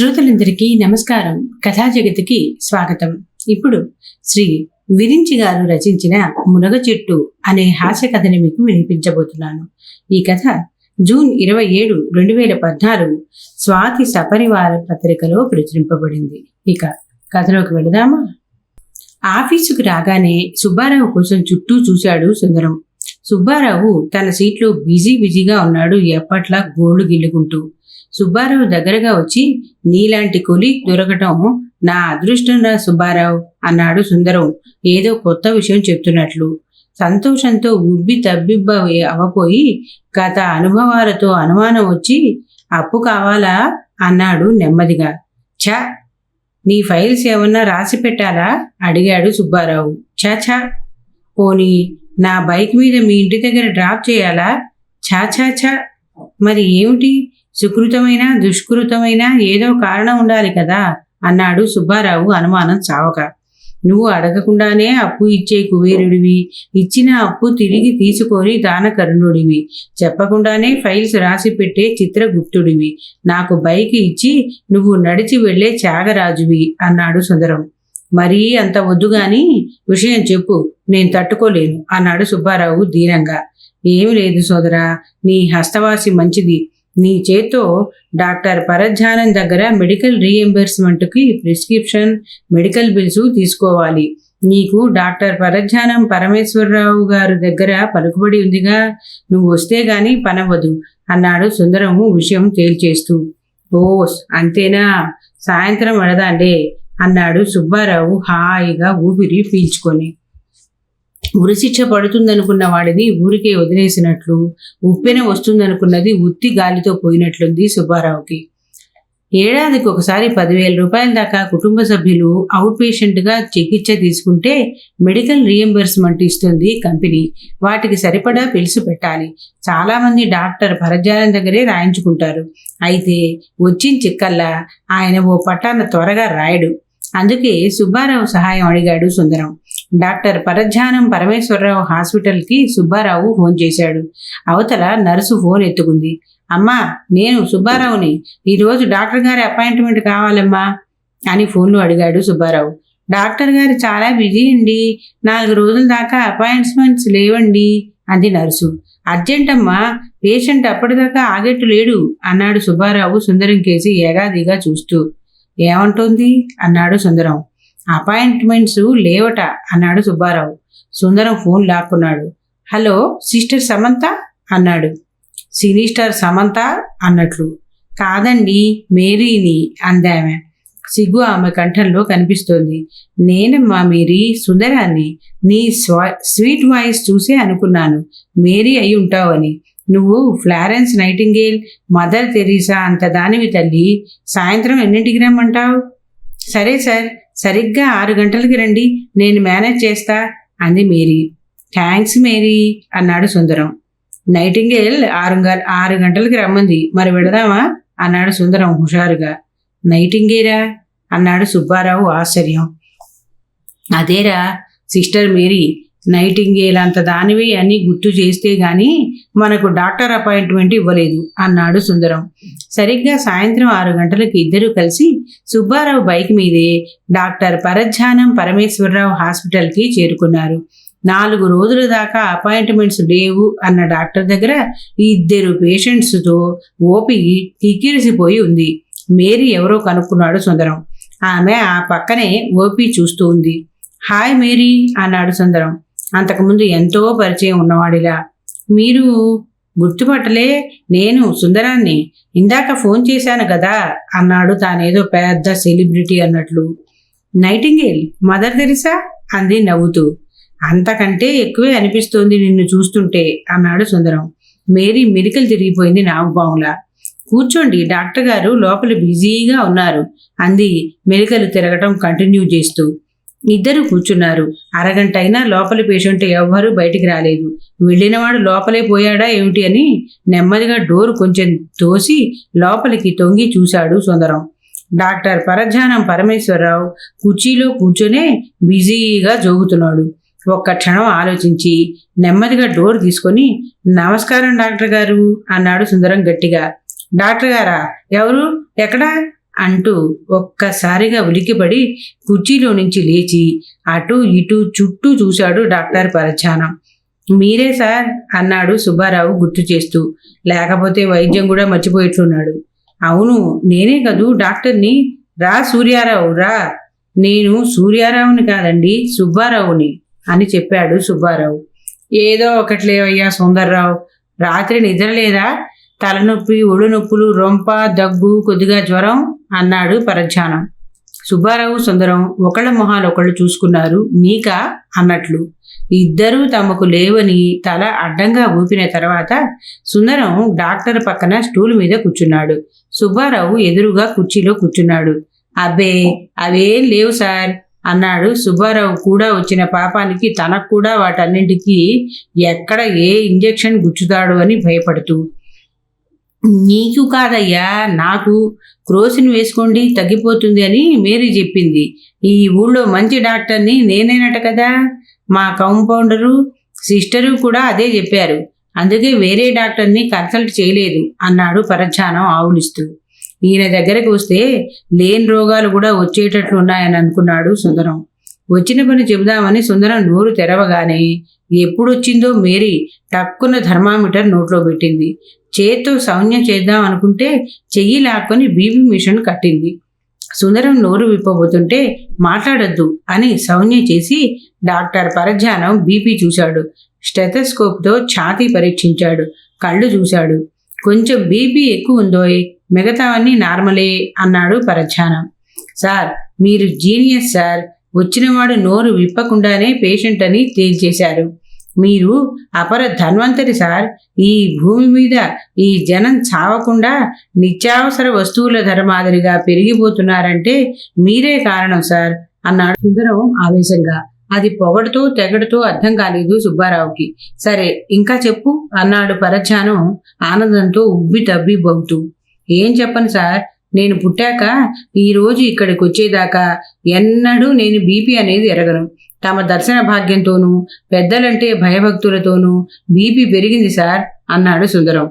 శ్రోతలందరికీ నమస్కారం. కథా జగతికి స్వాగతం. ఇప్పుడు శ్రీ విరించి గారు రచించిన మునగ చెట్టు అనే హాస్య కథని మీకు వినిపించబోతున్నాను. ఈ కథ జూన్ ఇరవై ఏడు రెండు వేల పద్నాలుగు స్వాతి సపరివార పత్రికలో ప్రచురింపబడింది. ఇక కథలోకి వెళదామా? ఆఫీసుకు రాగానే సుబ్బారావు కోసం చుట్టూ చూశాడు సుందరం. సుబ్బారావు తన సీట్లో బిజీ బిజీగా ఉన్నాడు ఎప్పట్లా గోళ్ళు గిల్లుకుంటూ. సుబ్బారావు దగ్గరగా వచ్చి నీలాంటి కొలి దొరకటం నా అదృష్టంరా సుబ్బారావు అన్నాడు సుందరం. ఏదో కొత్త విషయం చెప్తున్నట్లు. సంతోషంతో ఉబ్బి తబ్బిబ్బ అవపోయి గత అనుభవాలతో అనుమానం వచ్చి అప్పు కావాలా? అన్నాడు నెమ్మదిగా. ఛ నీ ఫైల్స్ ఏమన్నా రాసి పెట్టాలా? అడిగాడు సుబ్బారావు. ఛాఛా పోనీ నా బైక్ మీద మీ ఇంటి దగ్గర డ్రాప్ చేయాలా? ఛాఛాఛా మరి ఏమిటి? సుకృతమైన దుష్కృతమైన ఏదో కారణం ఉండాలి కదా అన్నాడు సుబ్బారావు అనుమానం చావక. నువ్వు అడగకుండానే అప్పు ఇచ్చే కుబేరుడివి. ఇచ్చిన అప్పు తిరిగి తీసుకొని దానకరుణుడివి చెప్పకుండానే ఫైల్స్ రాసి పెట్టే చిత్రగుప్తుడివి. నాకు బైక్ ఇచ్చి నువ్వు నడిచి వెళ్ళే త్యాగరాజువి అన్నాడు సుందరం. మరీ అంత వద్దు గాని విషయం చెప్పు నేను తట్టుకోలేను అన్నాడు సుబ్బారావు దీనంగా. ఏమి లేదు సోదరా నీ హస్తవాసి మంచిది. నీ చేత్తో డాక్టర్ పరధ్యానం దగ్గర మెడికల్ రీఎంబర్స్మెంట్కి ప్రిస్క్రిప్షన్ మెడికల్ బిల్స్ తీసుకోవాలి. నీకు డాక్టర్ పరధ్యానం పరమేశ్వరరావు గారు దగ్గర పలుకుబడి ఉందిగా. నువ్వు వస్తే గాని పనవ్వదు అన్నాడు సుందరము విషయం తేల్చేస్తూ. ఓ అంతేనా? సాయంత్రం వెళదాండే అన్నాడు సుబ్బారావు హాయిగా ఊపిరి పీల్చుకొని. ఉరిశిక్ష పడుతుందనుకున్న వాడిని ఊరికే వదిలేసినట్లు ఉప్పెన వస్తుందనుకున్నది ఉత్తి గాలితో పోయినట్లుంది సుబ్బారావుకి. ఏడాదికి ఒకసారి పదివేల రూపాయల దాకా కుటుంబ సభ్యులు అవుట్ పేషెంట్గా చికిత్స తీసుకుంటే మెడికల్ రీఎంబర్స్మెంట్ ఇస్తుంది కంపెనీ. వాటికి సరిపడా పిలుసు పెట్టాలి. చాలామంది డాక్టర్ పరజాలం దగ్గరే రాయించుకుంటారు. అయితే వచ్చిన చిక్కల్లా ఆయన ఓ పట్టాన త్వరగా రాయడు. అందుకే సుబ్బారావు సహాయం అడిగాడు సుందరం. డాక్టర్ పరధ్యానం పరమేశ్వరరావు హాస్పిటల్కి సుబ్బారావు ఫోన్ చేశాడు. అవతల నర్సు ఫోన్ ఎత్తుకుంది. అమ్మా నేను సుబ్బారావుని. ఈరోజు డాక్టర్ గారి అపాయింట్మెంట్ కావాలమ్మా అని ఫోన్లో అడిగాడు సుబ్బారావు. డాక్టర్ గారు చాలా బిజీ అండి. నాలుగు రోజుల దాకా అపాయింట్మెంట్స్ లేవండి అంది నర్సు. అర్జెంట్ అమ్మా పేషెంట్ అప్పటిదాకా ఆగట్టు లేడు అన్నాడు సుబ్బారావు సుందరం కేసి ఏగాదిగా చూస్తూ. ఏమంటుంది? అన్నాడు సుందరం. అపాయింట్మెంట్స్ లేవట అన్నాడు Subbarao. Sundaram phone లాక్కున్నాడు. Hello sister Samantha? అన్నాడు. సినిస్టర్ సమంత అన్నట్లు. కాదండి మేరీని అందామె. సిగ్గు ఆమె కంఠంలో కనిపిస్తోంది. నేనమ్మా మేరీ సుందరాన్ని. నీ స్వా స్వీట్ వాయిస్ చూసే అనుకున్నాను. మేరీ అయి ఉంటావని. నువ్వు ఫ్లారెన్స్ నైటింగేల్ మదర్ తెరీసా అంత దానివి తల్లి. సాయంత్రం ఎన్నింటికి రమ్మంటావు? సరే సార్ సరిగ్గా ఆరు గంటలకి రండి నేను మేనేజ్ చేస్తా అంది మేరీ. థ్యాంక్స్ మేరీ అన్నాడు సుందరం. నైటింగేల్ ఆరు ఆరు గంటలకి రమ్మంది. మరి వెళదామా? అన్నాడు సుందరం హుషారుగా. నైటింగేరా? అన్నాడు సుబ్బారావు ఆశ్చర్యం. అదేరా సిస్టర్ మేరీ నైటింగేల్ అంత దానివి అని గుర్తు చేస్తే గాని మనకు డాక్టర్ అపాయింట్మెంట్ ఇవ్వలేదు అన్నాడు సుందరం. సరిగ్గా సాయంత్రం ఆరు గంటలకు ఇద్దరూ కలిసి సుబ్బారావు బైక్ మీదే డాక్టర్ పరధ్యానం పరమేశ్వరరావు హాస్పిటల్కి చేరుకున్నారు. నాలుగు రోజుల దాకా అపాయింట్మెంట్స్ లేవు అన్న డాక్టర్ దగ్గర ఇద్దరు పేషెంట్స్తో ఓపి కిక్కిరిసిపోయి ఉంది. మేరీ ఎవరో కనుక్కున్నాడు సుందరం. ఆమె ఆ పక్కనే ఓపి చూస్తూ ఉంది. హాయ్ మేరీ అన్నాడు సుందరం. అంతకుముందు ఎంతో పరిచయం ఉన్నవాడిలా. మీరు గుర్తుపట్టలే నేను సుందరాన్ని ఇందాక ఫోన్ చేశాను కదా అన్నాడు తానేదో పెద్ద సెలబ్రిటీ అన్నట్లు. Nightingale Mother Teresa? అంది నవ్వుతూ. అంతకంటే ఎక్కువే అనిపిస్తోంది నిన్ను చూస్తుంటే అన్నాడు సుందరం. మేరీ మెరికలు తిరిగిపోయింది నాగుపాములా కూర్చోండి డాక్టర్ గారు లోపల బిజీగా ఉన్నారు అంది మెలికలు తిరగటం కంటిన్యూ చేస్తూ. ఇద్దరు కూర్చున్నారు. అరగంట అయినా లోపలి పేషెంట్ ఎవ్వరూ బయటికి రాలేదు. వెళ్ళినవాడు లోపలే పోయాడా ఏమిటి అని నెమ్మదిగా డోర్ కొంచెం తోసి లోపలికి తొంగి చూశాడు సుందరం. డాక్టర్ పరధ్యానం పరమేశ్వరరావు కుర్చీలో కూర్చొనే బిజీగా జోగుతున్నాడు. ఒక్క క్షణం ఆలోచించి నెమ్మదిగా డోర్ తీసుకొని నమస్కారం డాక్టర్ గారు అన్నాడు సుందరం గట్టిగా. డాక్టర్ గారా ఎవరు? ఎక్కడా? అంటూ ఒక్కసారిగా ఉలికిపడి కుర్చీలో నుంచి లేచి అటు ఇటు చుట్టూ చూశాడు డాక్టర్ పరచానం. మీరే సార్ అన్నాడు సుబ్బారావు గుర్తు చేస్తూ. లేకపోతే వైద్యం కూడా మర్చిపోయేట్లున్నాడు. అవును నేనే కదూ డాక్టర్ని. రా సూర్యారావు రా. నేను సూర్యారావుని కాదండి సుబ్బారావుని అని చెప్పాడు సుబ్బారావు. ఏదో ఒకట్లేవయ్యా సుందర్రావు. రాత్రి నిద్ర లేదా? తలనొప్పి ఒళ్ళు నొప్పులు రొంప దగ్గు కొద్దిగా జ్వరం అన్నాడు పరధ్యానం. సుబ్బారావు సుందరం ఒకళ్ళ మొహాలు ఒకళ్ళు చూసుకున్నారు. నీకా అన్నట్లు ఇద్దరూ తమకు లేవని తల అడ్డంగా ఊపిన తర్వాత సుందరం డాక్టర్ పక్కన స్టూల్ మీద కూర్చున్నాడు. సుబ్బారావు ఎదురుగా కుర్చీలో కూర్చున్నాడు. అబ్బే అవేం లేవు సార్ అన్నాడు సుబ్బారావు కూడా వచ్చిన పాపానికి తనకు కూడా వాటన్నింటికీ ఎక్కడ ఏ ఇంజెక్షన్ గుచ్చుతాడు అని భయపడుతూ నీకు కాదయ్యా నాకు క్రోసిన్ వేసుకోండి తగ్గిపోతుంది అని మేరీ చెప్పింది. ఈ ఊళ్ళో మంచి డాక్టర్ని నేనేనట కదా? మా కాంపౌండరు సిస్టరు కూడా అదే చెప్పారు. అందుకే వేరే డాక్టర్ని కన్సల్ట్ చేయలేదు అన్నాడు పరధ్యానం ఆవులిస్తూ. ఈయన దగ్గరకు వస్తే లేని రోగాలు కూడా వచ్చేటట్లు ఉన్నాయని అనుకున్నాడు సుందరం. వచ్చిన పని చెబుదామని సుందరం నోరు తెరవగానే ఎప్పుడొచ్చిందో మేరీ టక్కున థర్మామీటర్ నోట్లో పెట్టింది. చేత్తో సౌన్య చేద్దాం అనుకుంటే చెయ్యి లాక్కొని బీబీ మిషన్ కట్టింది. సుందరం నోరు విప్పబోతుంటే మాట్లాడొద్దు అని సౌన్య చేసి డాక్టర్ పరధ్యానం బీపీ చూశాడు. స్టెథస్కోప్తో ఛాతీ పరీక్షించాడు. కళ్ళు చూశాడు. కొంచెం బీపీ ఎక్కువ ఉందోయ్ మిగతావన్నీ నార్మలే అన్నాడు పరధ్యానం. సార్ మీరు జీనియస్ సార్. వచ్చినవాడు నోరు విప్పకుండానే పేషెంట్ అని తేల్చేశారు మీరు అపర ధన్వంతరి సార్ ఈ భూమి మీద ఈ జనం చావకుండా నిత్యావసర వస్తువుల ధర మాదిరిగా పెరిగిపోతున్నారంటే మీరే కారణం సార్ అన్నాడు సుందరం ఆవేశంగా. అది పొగడుతో తెగడుతో అర్థం కాలేదు సుబ్బారావుకి. సరే ఇంకా చెప్పు అన్నాడు పరధ్యానం ఆనందంతో ఉబ్బి తబ్బి బొగుతూ ఏం చెప్పను సార్ నేను పుట్టాక ఈరోజు ఇక్కడికి వచ్చేదాకా ఎన్నడూ నేను బీపీ అనేది ఎరగను. తమ దర్శన భాగ్యంతోనూ పెద్దలంటే భయభక్తులతోనూ బీపీ పెరిగింది సార్ అన్నాడు సుందరం.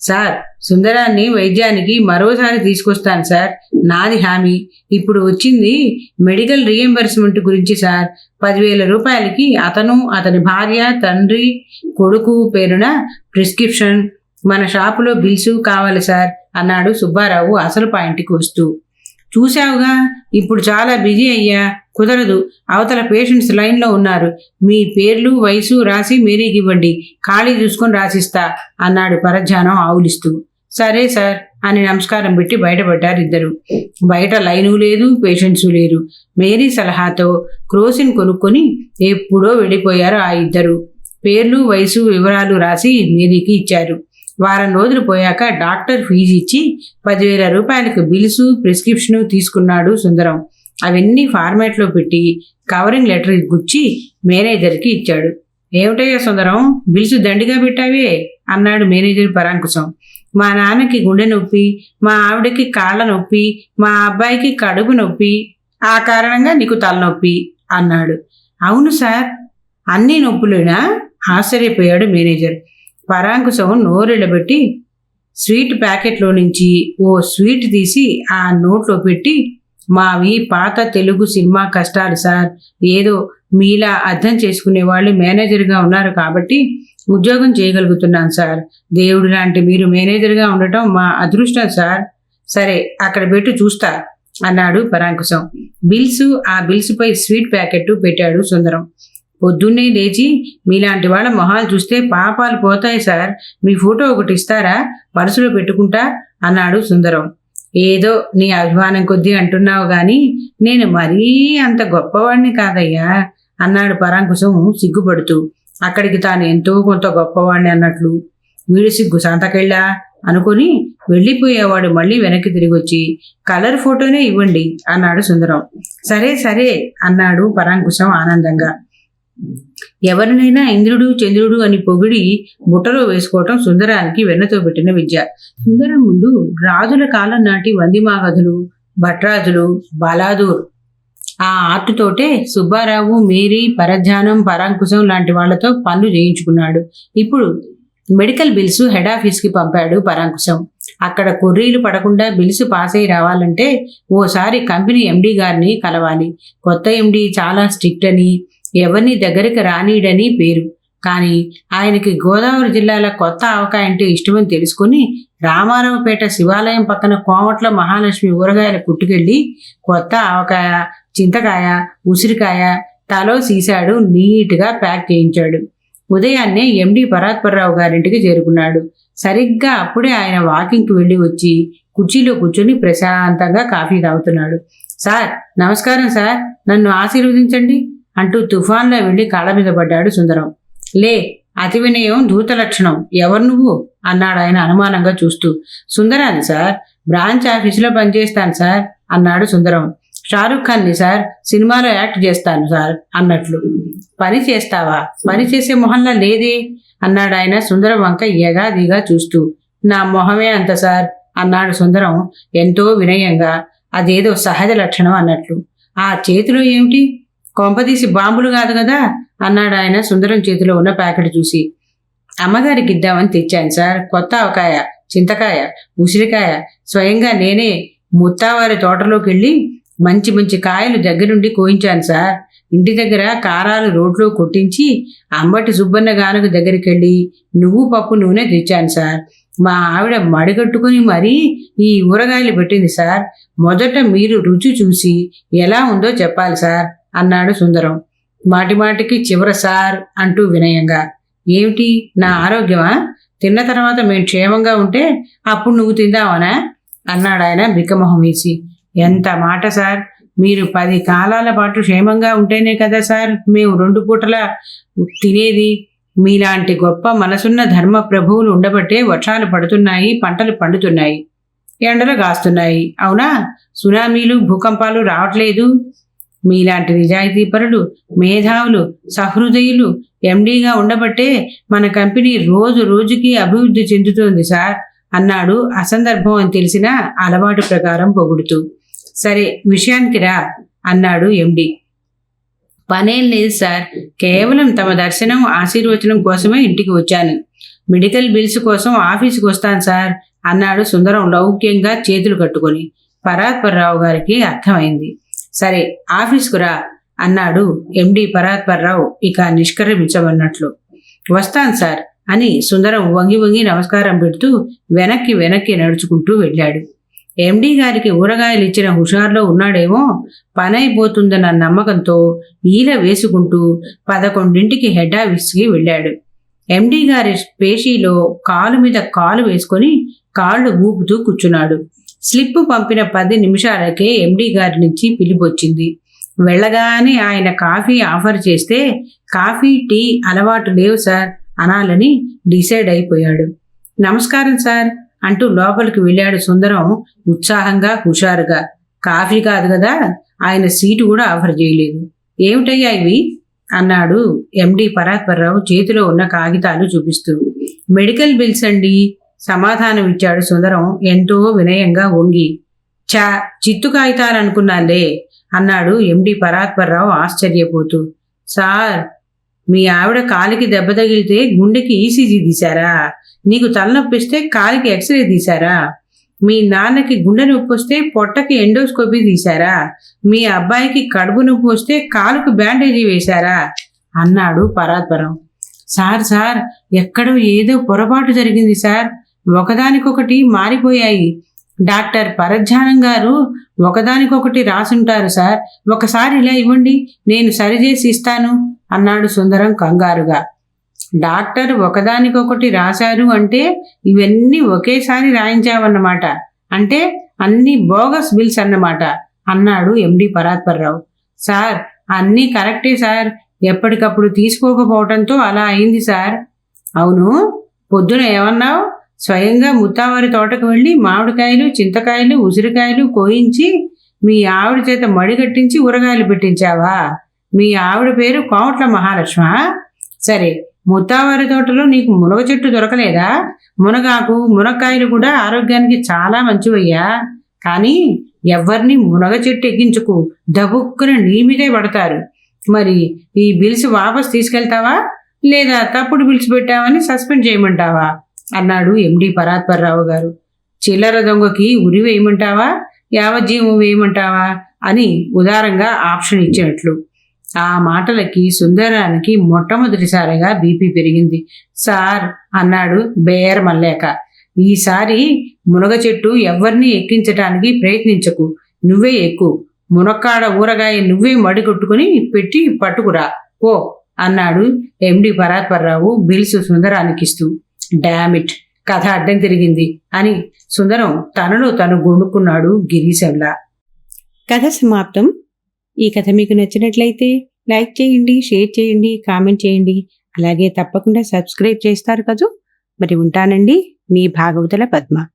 సార్ సుందరాన్ని వైద్యానికి మరోసారి తీసుకొస్తాను సార్. నాది హామీ. ఇప్పుడు వచ్చింది మెడికల్ రీఎంబర్స్మెంట్ గురించి సార్. పదివేల రూపాయలకి అతను అతని భార్య తండ్రి కొడుకు పేరున ప్రిస్క్రిప్షన్ మన షాపులో బిల్సు కావాలి సార్. అన్నాడు సుబ్బారావు అసలు పాయింట్కి వస్తూ. చూశావుగా? ఇప్పుడు చాలా బిజీ అయ్యా. కుదరదు. అవతల పేషెంట్స్ లైన్లో ఉన్నారు. మీ పేర్లు వయసు రాసి మేరీకి ఇవ్వండి. ఖాళీ చూసుకొని రాసిస్తా అన్నాడు పరధ్యానం ఆవులిస్తూ. సరే సార్ అని నమస్కారం పెట్టి బయటపడ్డారు ఇద్దరు. బయట లైను లేదు పేషెంట్స్ లేరు. మేరీ సలహాతో క్రోసిన్ కొనుక్కొని ఎప్పుడో వెళ్ళిపోయారు ఆ ఇద్దరు. పేర్లు వయసు వివరాలు రాసి మేరీకి ఇచ్చారు. వారం రోజులు పోయాక డాక్టర్ ఫీజు ఇచ్చి పదివేల రూపాయలకు బిల్సు ప్రిస్క్రిప్షను తీసుకున్నాడు సుందరం. అవన్నీ ఫార్మాట్లో పెట్టి కవరింగ్ లెటర్ గుచ్చి మేనేజర్కి ఇచ్చాడు. ఏమిటయ్యా సుందరం? బిల్సు దండిగా పెట్టావే? అన్నాడు మేనేజర్ పరాంకుశం. మా నాన్నకి గుండె నొప్పి మా ఆవిడకి కాళ్ళ నొప్పి మా అబ్బాయికి కడుపు నొప్పి ఆ కారణంగా నీకు తలనొప్పి అన్నాడు. అవును సార్ అన్ని నొప్పులేనా? ఆశ్చర్యపోయాడు మేనేజర్. పరాంకుశం నోరెళ్ళబెట్టి స్వీట్ ప్యాకెట్లో నుంచి ఓ స్వీట్ తీసి ఆ నోట్లో పెట్టి మావి పాత తెలుగు సినిమా కష్టాలు సార్. ఏదో మీలా అర్థం చేసుకునే వాళ్ళు మేనేజర్గా ఉన్నారు కాబట్టి ఉద్యోగం చేయగలుగుతున్నాను సార్. దేవుడు లాంటి మీరు మేనేజర్గా ఉండటం మా అదృష్టం సార్. సరే అక్కడ పెట్టి చూస్తా అన్నాడు పరాంకుశం. బిల్స్ ఆ బిల్స్పై స్వీట్ ప్యాకెట్ పెట్టాడు సుందరం. పొద్దున్నే లేచి మీలాంటి వాళ్ళ మొహాలు చూస్తే పాపాలు పోతాయి సార్. మీ ఫోటో ఒకటి ఇస్తారా? పర్సులో పెట్టుకుంటా అన్నాడు సుందరం. ఏదో నీ అభిమానం కొద్దీ అంటున్నావు కానీ నేను మరీ అంత గొప్పవాడిని కాదయ్యా అన్నాడు పరాంకుశం సిగ్గుపడుతూ. అక్కడికి తాను ఎంతో కొంత గొప్పవాడిని అన్నట్లు. వీడు సిగ్గు సంతకెళ్ళా అనుకొని వెళ్ళిపోయేవాడు మళ్ళీ వెనక్కి తిరిగి వచ్చి కలర్ ఫోటోనే ఇవ్వండి అన్నాడు సుందరం. సరే సరే అన్నాడు పరాంకుశం ఆనందంగా. ఎవరినైనా ఇంద్రుడు చంద్రుడు అని పొగిడి బుట్టలో వేసుకోవటం సుందరానికి వెన్నతో పెట్టిన విద్య. సుందరం ముందు రాజుల కాలం నాటి వందిమాగధులు భట్రాజులు బాలాదూర్. ఆ ఆర్టుతోటే సుబ్బారావు మేరీ పరధ్యానం పరాంకుశం లాంటి వాళ్ళతో పనులు చేయించుకున్నాడు. ఇప్పుడు మెడికల్ బిల్స్ హెడ్ ఆఫీస్కి పంపాడు పరాంకుశం. అక్కడ కొర్రీలు పడకుండా బిల్స్ పాస్ అయి రావాలంటే ఓసారి కంపెనీ ఎండీ గారిని కలవాలి. కొత్త ఎండీ చాలా స్ట్రిక్ట్ అని ఎవరిని దగ్గరికి రానీడని పేరు. కానీ ఆయనకి గోదావరి జిల్లాల కొత్త ఆవకాయ అంటే ఇష్టమని తెలుసుకుని రామారావుపేట శివాలయం పక్కన కోమట్ల మహాలక్ష్మి ఊరగాయల కుట్టుకెళ్ళి కొత్త ఆవకాయ చింతకాయ ఉసిరికాయ తలో సీసాడు నీట్గా ప్యాక్ చేయించాడు. ఉదయాన్నే ఎండి పరాత్పర్రావు గారింటికి చేరుకున్నాడు. సరిగ్గా అప్పుడే ఆయన వాకింగ్కి వెళ్ళి వచ్చి కుర్చీలో కూర్చొని ప్రశాంతంగా కాఫీ తాగుతున్నాడు. సార్ నమస్కారం సార్. నన్ను ఆశీర్వదించండి. అంటూ తుఫాన్లో వెళ్ళి కాళ్ళ మీద పడ్డాడు సుందరం. లే అతి వినయం దూత లక్షణం. ఎవరు నువ్వు? అన్నాడు ఆయన అనుమానంగా చూస్తూ. సుందరాన్ని సార్ బ్రాంచ్ ఆఫీసులో పనిచేస్తాను సార్ అన్నాడు సుందరం. షారుఖ్ ఖాన్ని సార్ సినిమాలో యాక్ట్ చేస్తాను సార్ అన్నట్లు. పని చేస్తావా? పని చేసే మొహంలా లేదే అన్నాడు ఆయన సుందరం వంక ఎగాదిగా చూస్తూ. నా మొహమే అంత సార్ అన్నాడు సుందరం ఎంతో వినయంగా. అదేదో సహజ లక్షణం అన్నట్లు. ఆ చేతిలో ఏమిటి? కొంపదీసి బాంబులు కాదు కదా? అన్నాడు ఆయన సుందరం చేతిలో ఉన్న ప్యాకెట్ చూసి. అమ్మగారికి ఇద్దామని తెచ్చాను సార్. కొత్త ఆవకాయ చింతకాయ ఉసిరికాయ. స్వయంగా నేనే ముత్తావారి తోటలోకి వెళ్ళి మంచి మంచి కాయలు దగ్గరుండి కోయించాను సార్. ఇంటి దగ్గర కారాలు రోడ్లో కొట్టించి అంబటి సుబ్బన్న గానుక దగ్గరికి వెళ్ళి నువ్వు పప్పు నూనె తెచ్చాను సార్. మా ఆవిడ మడిగట్టుకుని మరీ ఈ ఊరగాయలు పెట్టింది సార్. మొదట మీరు రుచి చూసి ఎలా ఉందో చెప్పాలి సార్. అన్నాడు సుందరం. మాటిమాటికి చివర సార్ అంటూ వినయంగా. ఏమిటి? నా ఆరోగ్యమా? తిన్న తర్వాత మేము క్షేమంగా ఉంటే అప్పుడు నువ్వు తిందావనా? అన్నాడు ఆయన బిక్కమొహం వేసి ఎంత మాట సార్? మీరు పది కాలాల పాటు క్షేమంగా ఉంటేనే కదా సార్ మేము రెండు పూటల తినేది? మీలాంటి గొప్ప మనసున్న ధర్మ ప్రభువులు ఉండబట్టే వర్షాలు పడుతున్నాయి పంటలు పండుతున్నాయి ఎండలు కాస్తున్నాయి. అవునా? సునామీలు భూకంపాలు రావట్లేదు? మీలాంటి నిజాయితీపరులు మేధావులు సహృదయులు ఎండీగా ఉండబట్టే మన కంపెనీ రోజు రోజుకి అభివృద్ధి చెందుతోంది సార్ అన్నాడు అసందర్భం అని తెలిసిన అలవాటు ప్రకారం పొగుడుతూ. సరే విషయానికి రా అన్నాడు ఎండి. పనేం లేదు సార్ కేవలం తమ దర్శనం ఆశీర్వచనం కోసమే ఇంటికి వచ్చాను. మెడికల్ బిల్స్ కోసం ఆఫీసుకు వస్తాను సార్ అన్నాడు సుందరం లౌక్యంగా చేతులు కట్టుకొని. పరాత్పర్రావు గారికి అర్థమైంది. సరే ఆఫీస్కురా అన్నాడు ఎండి పరాత్పర్రావు ఇక నిష్క్రమించమన్నట్లు వస్తాను సార్ అని సుందరం వంగి వంగి నమస్కారం పెడుతూ వెనక్కి వెనక్కి నడుచుకుంటూ వెళ్ళాడు. ఎండీ గారికి ఊరగాయలు ఇచ్చిన హుషార్లో ఉన్నాడేమో పనైపోతుందన్న నమ్మకంతో ఈల వేసుకుంటూ పదకొండింటికి హెడ్ ఆఫీస్కి వెళ్ళాడు. ఎండీ గారి పేషీలో కాలు మీద కాలు వేసుకొని కాళ్ళు ఊపుతూ కూర్చున్నాడు. స్లిప్ పంపిన పది నిమిషాలకే ఎండి గారి నుంచి పిలిపొచ్చింది. వెళ్ళగానే ఆయన కాఫీ ఆఫర్ చేస్తే కాఫీ టీ అలవాటు లేవు సార్ అనాలని డిసైడ్ అయిపోయాడు. నమస్కారం సార్ అంటూ లోపలికి వెళ్ళాడు సుందరం ఉత్సాహంగా హుషారుగా. కాఫీ కాదు కదా ఆయన సీటు కూడా ఆఫర్ చేయలేదు. ఏమిటయ్యా ఇవి? అన్నాడు ఎండి పరాత్పర్రావు చేతిలో ఉన్న కాగితాలు చూపిస్తూ. మెడికల్ బిల్స్ అండి? సమాధానం ఇచ్చాడు సుందరం. ఎంతో వినయంగా వంగి చా చిత్తు కాగితాలనుకున్నాలే అన్నాడు ఎండి పరాత్పర్రావు ఆశ్చర్యపోతూ. సార్ మీ ఆవిడ కాలికి దెబ్బ తగిలితే గుండెకి ఈసీజీ తీశారా? నీకు తలనొప్పిస్తే కాలికి ఎక్స్రే తీశారా? మీ నాన్నకి గుండె నొప్పి వస్తే పొట్టకి ఎండోస్కోపీ తీశారా? మీ అబ్బాయికి కడుపు నొప్పి వస్తే కాలుకు బ్యాండేజీ వేశారా? అన్నాడు పరాత్పరం సార్ సార్ ఎక్కడో ఏదో పొరపాటు జరిగింది సార్. ఒకదానికొకటి మారిపోయాయి. డాక్టర్ పరధ్యానం గారు ఒకదానికొకటి రాసుంటారు సార్. ఒకసారి ఇలా ఇవ్వండి నేను సరిచేసి ఇస్తాను అన్నాడు సుందరం కంగారుగా. డాక్టర్ ఒకదానికొకటి రాశారు అంటే ఇవన్నీ ఒకేసారి రాయించావన్నమాట. అంటే అన్ని బోగస్ బిల్స్ అన్నమాట అన్నాడు ఎండి పరాత్పర్రావు. సార్ అన్నీ కరెక్టే సార్. ఎప్పటికప్పుడు తీసుకోకపోవడంతో అలా అయింది సార్. అవును పొద్దున ఏమన్నావు? స్వయంగా ముత్తావారి తోటకు వెళ్ళి మామిడికాయలు చింతకాయలు ఉసిరికాయలు కోయించి మీ ఆవిడ చేత మడిగట్టించి ఊరగాయలు పెట్టించావా? మీ ఆవిడ పేరు కోమట్ల మహాలక్ష్మ? సరే ముత్తావారి తోటలో నీకు మునగ చెట్టు దొరకలేదా? మునగాకు మునక్కాయలు కూడా ఆరోగ్యానికి చాలా మంచివయ్యా. కానీ ఎవరిని మునగ చెట్టు ఎక్కించుకు దబుక్కున నీ మీదే పడతారు. మరి ఈ బిల్స్ వాపస్ తీసుకెళ్తావా? లేదా తప్పుడు బిల్స్ పెట్టావని సస్పెండ్ చేయమంటావా? అన్నాడు ఎండి పరాత్పర్రావు గారు. చిల్లర దొంగకి ఉరి వేయమంటావా? యావజ్జీవం వేయమంటావా? అని ఉదారంగా ఆప్షన్ ఇచ్చినట్లు. ఆ మాటలకి సుందరానికి మొట్టమొదటిసారిగా బీపీ పెరిగింది. సార్ అన్నాడు బేర్ మల్లేక. ఈసారి మునగ చెట్టు ఎవరిని ఎక్కించటానికి ప్రయత్నించకు. నువ్వే ఎక్కు. మునక్కాడ ఊరగాయ నువ్వే మడికొట్టుకుని పెట్టి పట్టుకురా. పో అన్నాడు ఎండి పరాత్పర్రావు బిల్స్ సుందరానికిస్తూ. డామిట్ కథ అడ్డం తిరిగింది అని సుందరం తనలో తను గొణుక్కున్నాడు గిరీశంలా కథ సమాప్తం. ఈ కథ మీకు నచ్చినట్లయితే లైక్ చేయండి షేర్ చేయండి కామెంట్ చేయండి. అలాగే తప్పకుండా సబ్స్క్రైబ్ చేస్తారు కదూ. మరి ఉంటానండి. మీ భాగవతుల పద్మ.